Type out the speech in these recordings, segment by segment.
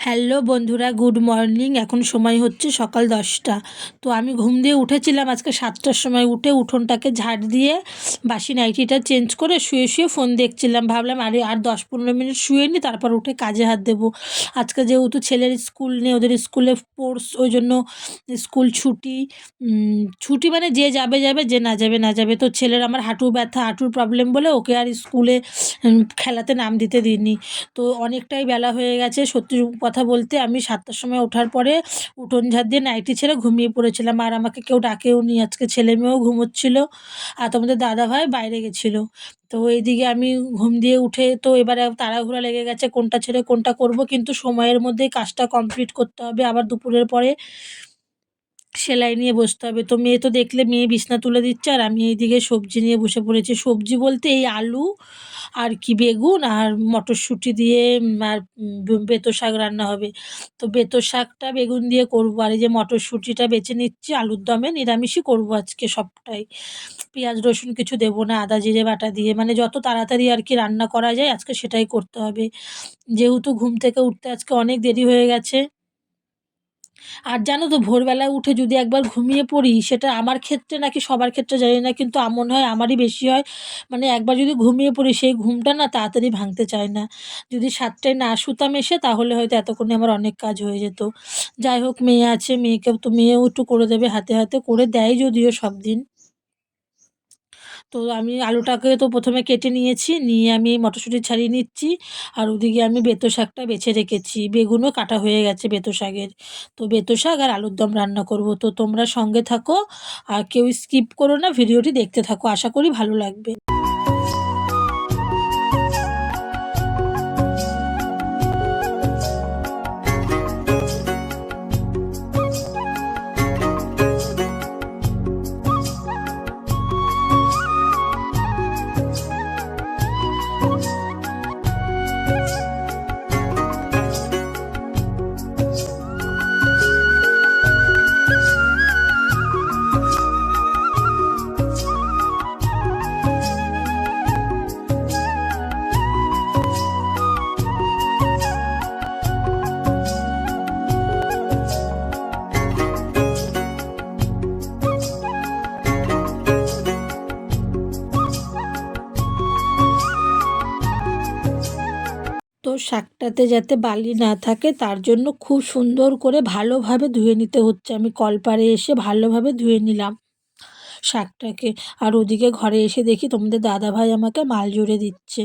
Hello বন্ধুরা, good morning. এখন সময় হচ্ছে সকাল দশটা। তো আমি ঘুম দিয়ে উঠেছিলাম আজকে সাতটার সময় উঠে উঠোনটাকে ঝাড় দিয়ে বাসি নাইটিটা চেঞ্জ করে শুয়ে শুয়ে ফোন দেখছিলাম। ভাবলাম, আরে, আর দশ পনেরো মিনিট শুয়ে নি, তারপর উঠে কাজে হাত দেবো। আজকে যেহেতু ছেলের স্কুল নেই, ওদের স্কুলে স্পোর্টস ওই জন্য স্কুল ছুটি। ছুটি মানে যে যাবে যাবে, যে না যাবে না যাবে। তো ছেলের আমার হাঁটু ব্যথা, হাঁটুর প্রবলেম বলে ওকে আর স্কুলে খেলাতে নাম দিতে দিইনি। তো অনেকটাই বেলা হয়ে গেছে, সত্যি কথা বলতে আমি সাতটার সময় ওঠার পরে উঠোন ঝাড় দিয়ে নাইটি ছেড়ে ঘুমিয়ে পড়েছিলাম। আর আমাকে কেউ ডাকেও নি। আজকে ছেলে মেয়েও ঘুমোচ্ছিল। আর তোমাদের দাদা ভাই বাইরে গেছিল। তো এইদিকে আমি ঘুম দিয়ে উঠে তো এবারে তাড়াহুড়া লেগে গেছে কোনটা ছেড়ে কোনটা করব। কিন্তু সময়ের মধ্যেই কাজটা কমপ্লিট করতে হবে। আবার দুপুরের পরে সেলাই নিয়ে বসতে হবে। তো মেয়ে তো দেখলে মেয়ে বিছনা তুলে দিচ্ছে আর আমি এইদিকে সবজি নিয়ে বসে পড়েছি। সবজি বলতে এই আলু আর কি বেগুন আর মটরশুঁটি দিয়ে আর বেতো শাক রান্না হবে। তো বেতো শাকটা বেগুন দিয়ে করব আর এই যে মটরশুঁটিটা বেছে নিচ্ছি, আলুর দমে নিরামিষই করব আজকে সবটাই। পেঁয়াজ, রসুন কিছু দেবো না, আদা, জিরে, বাটা দিয়ে। মানে যত তাড়াতাড়ি আর কি রান্না করা যায় আজকে সেটাই করতে হবে। যেহেতু ঘুম থেকে উঠতে আজকে অনেক দেরি হয়ে গেছে। আর জানো তো, ভোরবেলায় উঠে যদি একবার ঘুমিয়ে পড়ি, সেটা আমার ক্ষেত্রে নাকি সবার ক্ষেত্রে জানি না, কিন্তু আমন হয় আমারই বেশি হয়। মানে একবার যদি ঘুমিয়ে পড়ি, সেই ঘুমটা না তাড়াতাড়ি ভাঙতে চায় না। যদি সাতটায় না শুতাম এসে, তাহলে হয়তো এতক্ষণে আমার অনেক কাজ হয়ে যেত। যাই হোক, মেয়ে আছে, মেয়েকে তো মেয়েও একটু করে দেবে, হাতে হাতে করে দেয় যদিও সব দিন। তো আমি আলুটাকে তো প্রথমে কেটে নিয়েছি, নিয়ে আমি মটরশুঁটি ছাড়িয়ে নিচ্ছি। আর ওদিকে আমি বেতো শাকটা বেছে রেখেছি। বেগুনও কাটা হয়ে গেছে বেতো শাকের। তো বেতো শাক আর আলুর দম রান্না করব। তো তোমরা সঙ্গে থাকো আর কেউ স্কিপ করো না, ভিডিওটি দেখতে থাকো। আশা করি ভালো লাগবে। তো শাকটাতে যাতে বালি না থাকে, তার জন্য খুব সুন্দর করে ভালোভাবে ধুয়ে নিতে হচ্ছে। আমি কলপারে এসে ভালোভাবে ধুয়ে নিলাম শাকটাকে। আর ওদিকে ঘরে এসে দেখি তোমাদের দাদাভাই আমাকে মাল জুড়ে দিচ্ছে।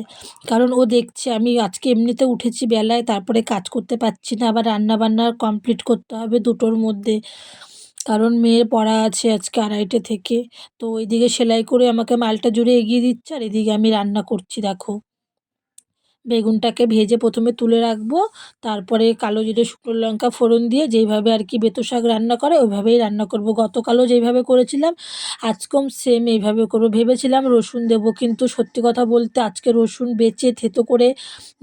কারণ ও দেখছে আমি আজকে এমনিতে উঠেছি বেলায়, তারপরে কাজ করতে পারছি না, আবার রান্না বান্না কমপ্লিট করতে হবে দুটোর মধ্যে। কারণ মেয়ের পড়া আছে আজকে আড়াইটে থেকে। তো ওইদিকে সেলাই করে আমাকে মালটা জুড়ে এগিয়ে দিচ্ছে, আর এদিকে আমি রান্না করছি, দেখো। বেগুনটাকে ভেজে প্রথমে তুলে রাখব। তারপরে কালো জিরে, শুকনো লঙ্কা, ফোড়ন দিয়ে যেইভাবে আর কি বেতো শাক রান্না করে, ওইভাবেই রান্না করব। গতকালও যেইভাবে করেছিলাম, আজকেও সেম এইভাবে করব। ভেবেছিলাম রসুন দেবো, কিন্তু সত্যি কথা বলতে আজকে রসুন বেচে থেতো করে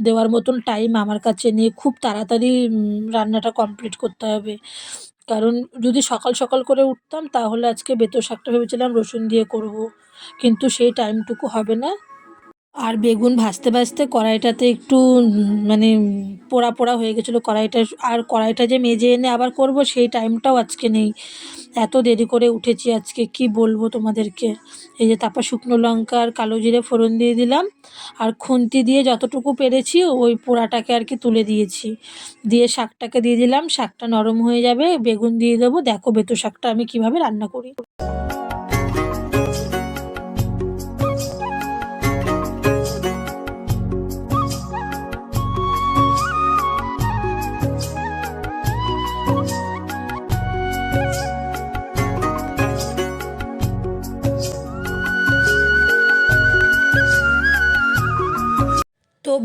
দেওয়ার মতন টাইম আমার কাছে নেই। খুব তাড়াতাড়ি রান্নাটা কমপ্লিট করতে হবে। কারণ যদি সকাল সকাল করে উঠতাম, তাহলে আজকে বেতো শাকটা ভেবেছিলাম রসুন দিয়ে করব। কিন্তু সেই টাইমটুকু হবে না। আর বেগুন ভাজতে ভাজতে কড়াইটাতে একটু মানে পোড়া পোড়া হয়ে গেছিল। কড়াইটা, আর কড়াইটা যে মেজে এনে আবার করব, সেই টাইমটাও আজকে নেই। এত দেরি করে উঠেছি আজকে, কি বলব তোমাদেরকে? এই যে তারপর শুকনো লঙ্কা আর কালো জিরে ফোড়ন দিয়ে দিলাম। আর খুন্তি দিয়ে যতটুকু পেরেছি, ওই পোড়াটাকে আর কি তুলে দিয়েছি। দিয়ে শাকটাকে দিয়ে দিলাম, শাকটা নরম হয়ে যাবে, বেগুন দিয়ে দেবো। দেখো বেতো শাকটা আমি কীভাবে রান্না করি।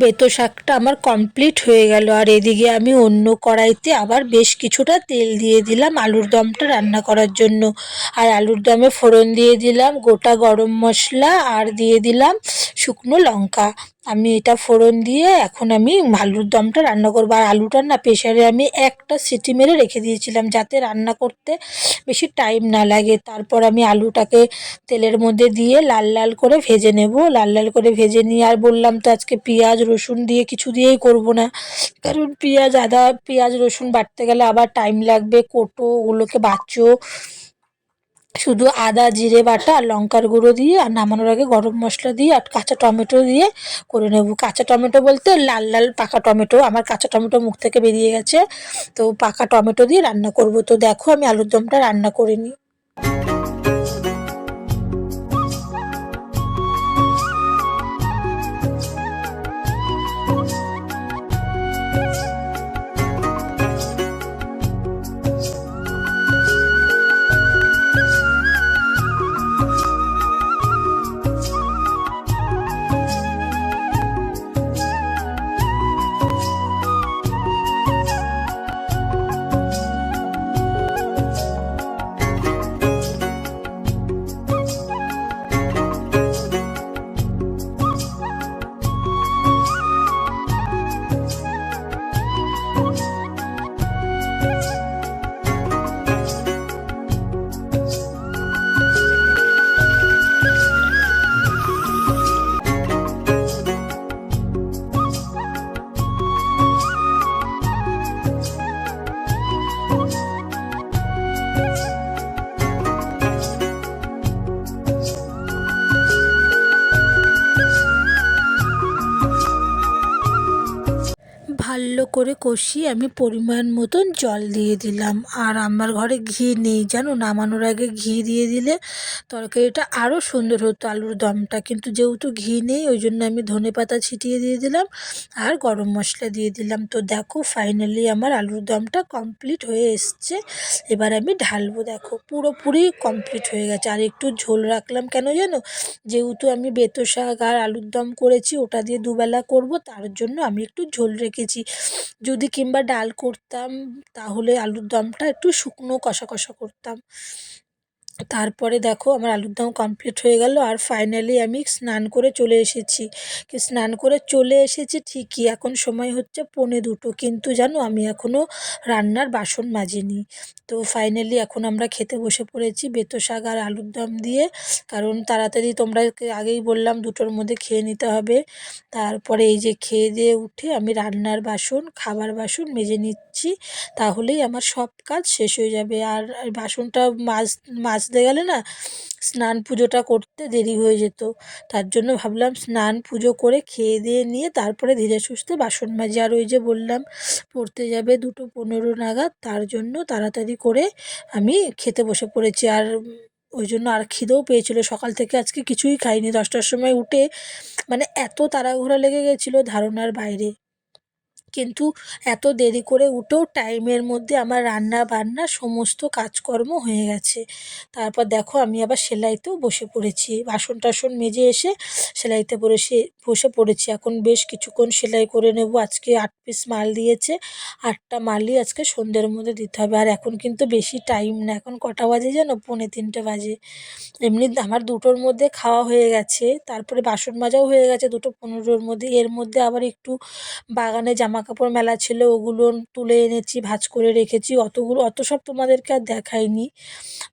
বেতো শাকটা আমার কমপ্লিট হয়ে গেল। আর এদিকে আমি অন্য কড়াইতে আবার বেশ কিছুটা তেল দিয়ে দিলাম আলুর দমটা রান্না করার জন্য। আর আলুর দমে ফোড়ন দিয়ে দিলাম, গোটা গরম মশলা, আর দিয়ে দিলাম শুকনো লঙ্কা। আমি এটা ফোড়ন দিয়ে এখন আমি আলুর দমটা রান্না করব। আর আলুটা না প্রেশারে আমি একটা সিটি মেরে রেখে দিয়েছিলাম যাতে রান্না করতে বেশি টাইম না লাগে। তারপর আমি আলুটাকে তেলের মধ্যে দিয়ে লাল লাল করে ভেজে নেব। লাল লাল করে ভেজে নিয়ে আর বললাম তো আজকে পেঁয়াজ, রসুন দিয়ে কিছু দিয়েই করব না। কারণ পেঁয়াজ, আদা, পেঁয়াজ, রসুন বাটতে গেলে আবার টাইম লাগবে। কোটো, ওগুলোকে বাচ্চো শুধু আদা, জিরে বাটা আর লঙ্কার গুঁড়ো দিয়ে আর নামানোর আগে গরম মশলা দিয়ে আর কাঁচা টমেটো দিয়ে করে নেব। কাঁচা টমেটো বলতে লাল লাল পাকা টমেটো। আমার কাঁচা টমেটো মুখ থেকে বেরিয়ে গেছে। তো পাকা টমেটো দিয়ে রান্না করব। তো দেখো আমি আলুর দমটা রান্না করে নিই। ভালো করে কষিয়ে আমি পরিমাণ মতন জল দিয়ে দিলাম। আর আমার ঘরে ঘি নেই, জানো? নামানোর আগে ঘি দিয়ে দিলে তরকারিটা আরও সুন্দর হতো, আলুর দমটা। কিন্তু যেহেতু ঘি নেই, ওই জন্য আমি ধনে পাতা ছিটিয়ে দিয়ে দিলাম আর গরম মশলা দিয়ে দিলাম। তো দেখো ফাইনালি আমার আলুর দমটা কমপ্লিট হয়ে এসছে। এবার আমি ঢালবো, দেখো, পুরোপুরি কমপ্লিট হয়ে গেছে। আর একটু ঝোল রাখলাম কেন জানো? যেহেতু আমি বেতো শাক আর আলুর দম করেছি, ওটা দিয়ে দুবেলা করব, তার জন্য আমি একটু ঝোল রেখেছি। যদি কিংবা ডাল করতাম তাহলে আলুর দমটা একটু শুকনো কষা কষা করতাম। তারপরে দেখো আমার আলুর দম কমপ্লিট হয়ে গেল আর ফাইনালি আমি স্নান করে চলে এসেছি। স্নান করে চলে এসেছি ঠিকই, এখন সময় হচ্ছে পৌনে দুটো। কিন্তু জানো আমি এখনও রান্নার বাসন মাজিনি। তো ফাইনালি এখন আমরা খেতে বসে পড়েছি বেতো শাক আর আলুর দম দিয়ে। কারণ তাড়াতাড়ি তোমরা আগেই বললাম দুটোর মধ্যে খেয়ে নিতে হবে। তারপরে এই যে খেয়ে দিয়ে উঠে আমি রান্নার বাসন, খাবার বাসন মেজে নিচ্ছি। তাহলেই আমার সব কাজ শেষ হয়ে যাবে। আর বাসনটা মাজ মাজতে গেলে না স্নান পুজোটা করতে দেরি হয়ে যেত। তার জন্য ভাবলাম স্নান পুজো করে খেয়ে দিয়ে নিয়ে তারপরে ধীরে সুস্থে বাসন মাজি আর ওই যে বললাম, পড়তে যাবে দুটো পনেরো নাগাদ। তার জন্য তাড়াতাড়ি করে আমি খেতে বসে পড়েছি। আর ওই জন্য আর খিদেও পেয়েছিলো। সকাল থেকে আজকে কিছুই খাইনি। দশটার সময় উঠে মানে এত তাড়াহুড়া লেগে গেছিল ধারণার বাইরে। কিন্তু এত দেরি করে উঠেও টাইমের মধ্যে আমার রান্না বান্না সমস্ত কাজকর্ম হয়ে গেছে। তারপর দেখো আমি আবার সেলাইতেও বসে পড়েছি। বাসন টাসন মেজে এসে সেলাইতে বসে বসে পড়েছি। এখন বেশ কিছুক্ষণ সেলাই করে নেব। আজকে আট পিস মাল দিয়েছে। আটটা মালই আজকে সন্ধ্যের মধ্যে দিতে হবে। আর এখন কিন্তু বেশি টাইম না। এখন কটা বাজে যেন? পৌনে তিনটে বাজে। এমনি আমার দুটোর মধ্যে খাওয়া হয়ে গেছে। তারপরে বাসন মাজাও হয়ে গেছে দুটো পনেরোর মধ্যে। এর মধ্যে আবার একটু বাগানে জামা কাপড় মেলা ছিল, ওগুলো তুলে এনেছি, ভাঁজ করে রেখেছি। অতগুলো, অত সব তোমাদেরকে আর দেখাইনি।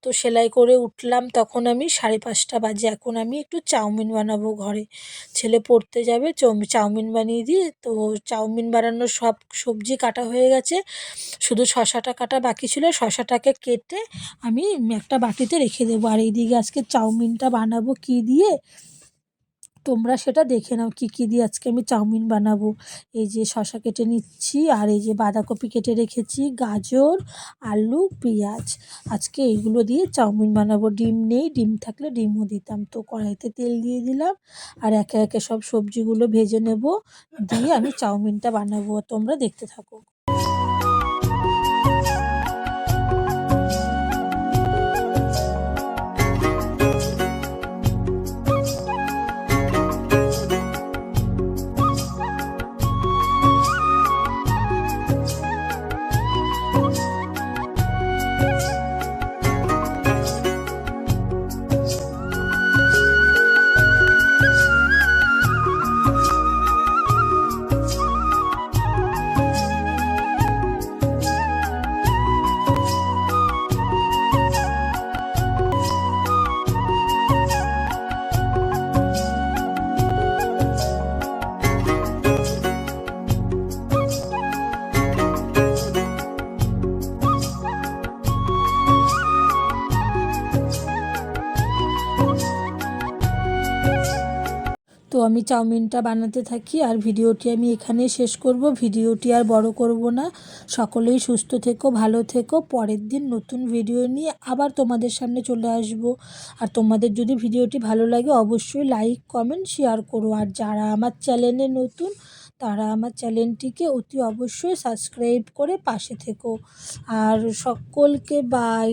তো সেলাই করে উঠলাম, তখন আমি সাড়ে পাঁচটা বাজে। এখন আমি একটু চাউমিন বানাবো ঘরে। ছেলে পড়তে যাবে চাউমিন বানিয়ে দিয়ে তো চাউমিন বানানোর সব সবজি কাটা হয়ে গেছে। শুধু শশাটা কাটা বাকি ছিল। শশাটাকে কেটে আমি একটা বাটিতে রেখে দেবো। আর এইদিকে আজকে চাউমিনটা বানাবো কী দিয়ে? তোমরা সেটা দেখে নাও কী কী দিয়ে আজকে আমি চাউমিন বানাবো। এই যে শশা কেটে নিচ্ছি আর এই যে বাঁধাকপি কেটে রেখেছি, গাজর, আলু, পেঁয়াজ। আজকে এইগুলো দিয়ে চাউমিন বানাবো। ডিম নেই, ডিম থাকলে ডিমও দিতাম। তো কড়াইতে তেল দিয়ে দিলাম আর একে একে সব সবজিগুলো ভেজে নেব। দিয়ে আমি চাউমিনটা বানাবো। তোমরা দেখতে থাকো। আমি চাউমিনটা বানাতে থাকি আর ভিডিওটি আমি এখানেই শেষ করব। ভিডিওটি আর বড় করব না। সকলেই সুস্থ থেকো, ভালো থেকো। পরের দিন নতুন ভিডিও নিয়ে আবার তোমাদের সামনে চলে আসব। আর তোমাদের যদি ভিডিওটি ভালো লাগে অবশ্যই লাইক, কমেন্ট, শেয়ার করো। আর যারা আমার চ্যানেলে নতুন, তারা আমার চ্যানেলটিকে অতি অবশ্যই সাবস্ক্রাইব করে পাশে থেকো। আর সকলকে বাই।